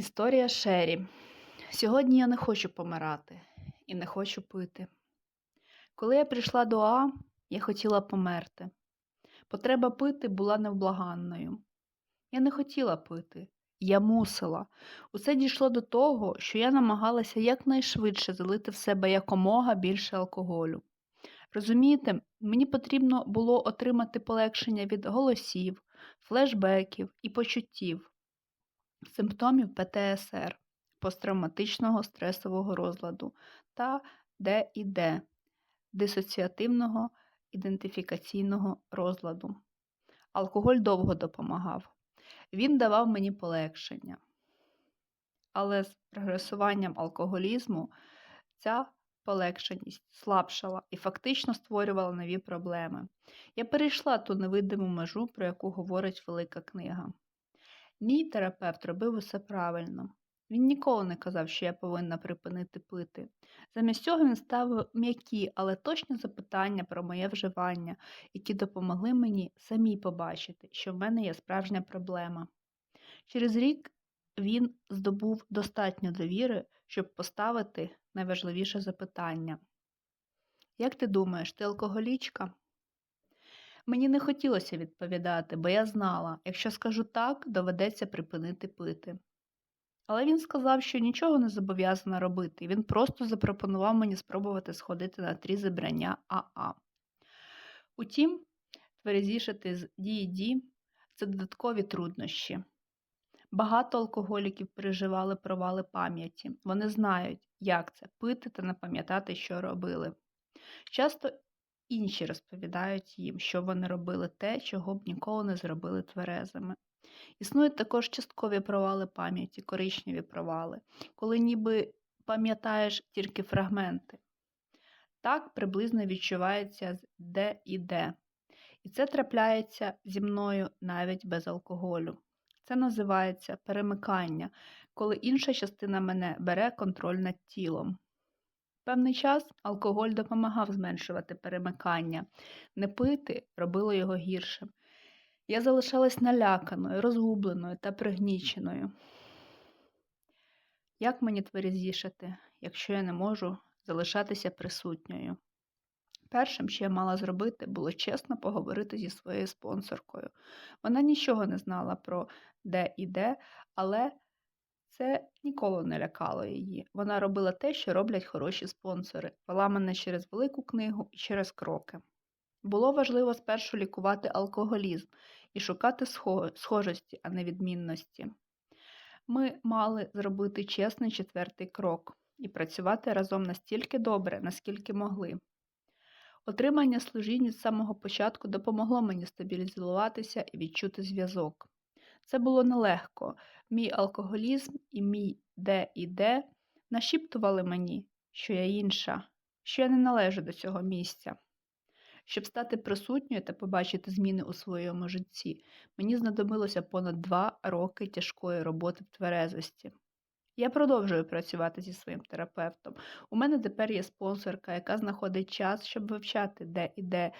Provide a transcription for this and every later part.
Історія Шері. Сьогодні я не хочу помирати і не хочу пити. Коли я прийшла до А, я хотіла померти. Потреба пити була невблаганною. Я не хотіла пити, я мусила. Усе дійшло до того, що я намагалася якнайшвидше залити в себе якомога більше алкоголю. Розумієте, мені потрібно було отримати полегшення від голосів, флешбеків і почуттів симптомів ПТСР, посттравматичного стресового розладу та ДІД дисоціативного ідентифікаційного розладу. Алкоголь довго допомагав. Він давав мені полегшення. Але з прогресуванням алкоголізму ця полегшеність слабшала і фактично створювала нові проблеми. Я перейшла ту невидиму межу, про яку говорить велика книга. Мій терапевт робив усе правильно. Він ніколи не казав, що я повинна припинити пити. Замість цього він ставив м'які, але точні запитання про моє вживання, які допомогли мені самі побачити, що в мене є справжня проблема. Через рік він здобув достатньо довіри, щоб поставити найважливіше запитання. Як ти думаєш, ти алкоголічка? Мені не хотілося відповідати, бо я знала, якщо скажу так, доведеться припинити пити. Але він сказав, що нічого не зобов'язана робити, він просто запропонував мені спробувати сходити на трі зібрання АА. Утім, тверезішати з DED – це додаткові труднощі. Багато алкоголіків переживали провали пам'яті. Вони знають, як це пити та не пам'ятати, що робили. Часто інші розповідають їм, що вони робили те, чого б ніколи не зробили тверезими. Існують також часткові провали пам'яті, коричневі провали, коли ніби пам'ятаєш тільки фрагменти. Так приблизно відчувається з Д і Д. І це трапляється зі мною навіть без алкоголю. Це називається перемикання, коли інша частина мене бере контроль над тілом. Певний час алкоголь допомагав зменшувати перемикання, не пити робило його гіршим. Я залишалась наляканою, розгубленою та пригніченою. Як мені тверезішати, якщо я не можу залишатися присутньою? Першим, що я мала зробити, було чесно поговорити зі своєю спонсоркою. Вона нічого не знала про де і де, але це ніколи не лякало її. Вона робила те, що роблять хороші спонсори, вела мене через велику книгу і через кроки. Було важливо спершу лікувати алкоголізм і шукати схожості, а не відмінності. Ми мали зробити чесний четвертий крок і працювати разом настільки добре, наскільки могли. Отримання служінь з самого початку допомогло мені стабілізуватися і відчути зв'язок. Це було нелегко. Мій алкоголізм і мій де і де нашіптували мені, що я інша, що я не належу до цього місця. Щоб стати присутньою та побачити зміни у своєму житті, мені знадобилося понад два роки тяжкої роботи в тверезості. Я продовжую працювати зі своїм терапевтом. У мене тепер є спонсорка, яка знаходить час, щоб вивчати, де і де,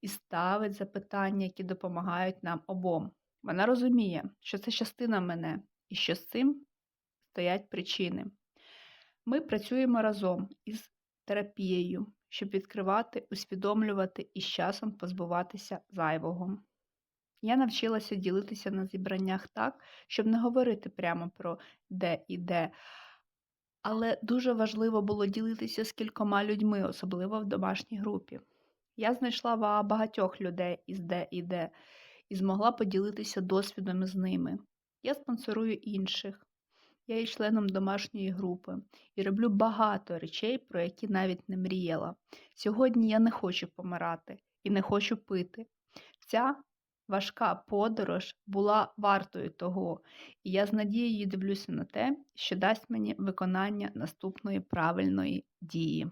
і ставить запитання, які допомагають нам обом. Вона розуміє, що це частина мене і що з цим стоять причини. Ми працюємо разом із терапією, щоб відкривати, усвідомлювати і з часом позбуватися зайвого. Я навчилася ділитися на зібраннях так, щоб не говорити прямо про де і де, але дуже важливо було ділитися з кількома людьми, особливо в домашній групі. Я знайшла багатьох людей із де і де і змогла поділитися досвідом з ними. Я спонсорую інших. Я є членом домашньої групи і роблю багато речей, про які навіть не мріяла. Сьогодні я не хочу помирати і не хочу пити. Ця важка подорож була вартою того, і я з надією дивлюся на те, що дасть мені виконання наступної правильної дії.